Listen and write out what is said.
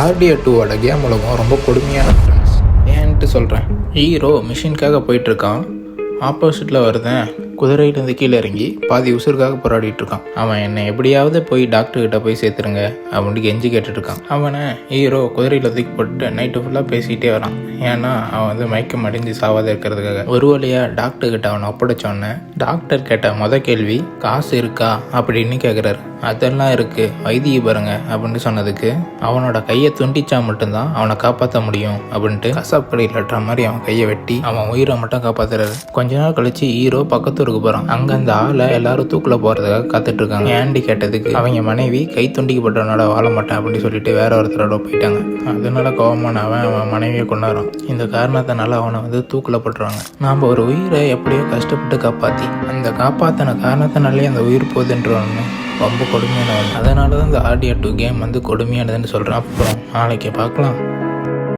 RTA டூவோட game உலகம் ரொம்ப கொடுமையான ஃப்ரெண்ட்ஸ் ஏன்ட்டு சொல்கிறேன் ஹீரோ மிஷினுக்காக போயிட்டுருக்கான் ஆப்போசிட்டில் வருதேன். குதிரையிலேருந்து கீழே இறங்கி பாதி உசுருக்காக போராடிட்டு இருக்கான். அவன் என்னை எப்படியாவது போய் டாக்டர் கிட்ட போய் சேர்த்துருங்க அப்படின்ட்டு கெஞ்சி கேட்டுட்டு இருக்கான். அவனை ஹீரோ குதிரையில் தூக்கி போட்டு நைட்டு ஃபுல்லாக பேசிக்கிட்டே வரான். ஏன்னா அவன் வந்து மயக்கம் அடைஞ்சு சாவாத இருக்கிறதுக்காக. ஒரு வழியாக டாக்டர் கிட்ட அவனை ஒப்படைச்சோன்னே டாக்டர் கேட்ட மொதல் கேள்வி காசு இருக்கா? அப்படின்னு கேட்குறாரு அதெல்லாம் இருக்கு. வைத்திய பாருங்க அப்படின்னு சொன்னதுக்கு அவனோட கையை துண்டிச்சா மட்டும்தான் அவனை காப்பாற்ற முடியும் அப்படின்ட்டு கசாப்படி லட்டுற மாதிரி அவன் கையை வெட்டி அவன் உயிரை மட்டும் காப்பாத்துறாரு. கொஞ்ச நாள் கழிச்சு ஹீரோ பக்கத்து பக்கத்தூருக்கு போகிறான் அங்கே அந்த ஆளை எல்லாரும் தூக்கில் போகிறதுக்காக காத்துட்டு இருக்காங்க ஆண்டி கேட்டதுக்கு? அவங்க மனைவி கை துண்டிக்கப்பட்டவனோட வாழ மாட்டேன் அப்படின்னு சொல்லிட்டு வேற ஒருத்தரோட போயிட்டாங்க. அதனால கோவமான அவன் அவன் மனைவியை கொண்டாடுறான். இந்த காரணத்தினால அவனை வந்து தூக்கில் போட்டுருவாங்க நாம் ஒரு உயிரை எப்படியோ கஷ்டப்பட்டு காப்பாத்தி அந்த காப்பாத்தின காரணத்தினாலே அந்த உயிர் போகுதுன்றவன்னு ரொம்ப கொடுமையானவன். அதனால தான் இந்த ஆடியோ டூ கேம் வந்து கொடுமையானதுன்னு சொல்கிறேன் அப்புறம் நாளைக்கு பார்க்கலாம்.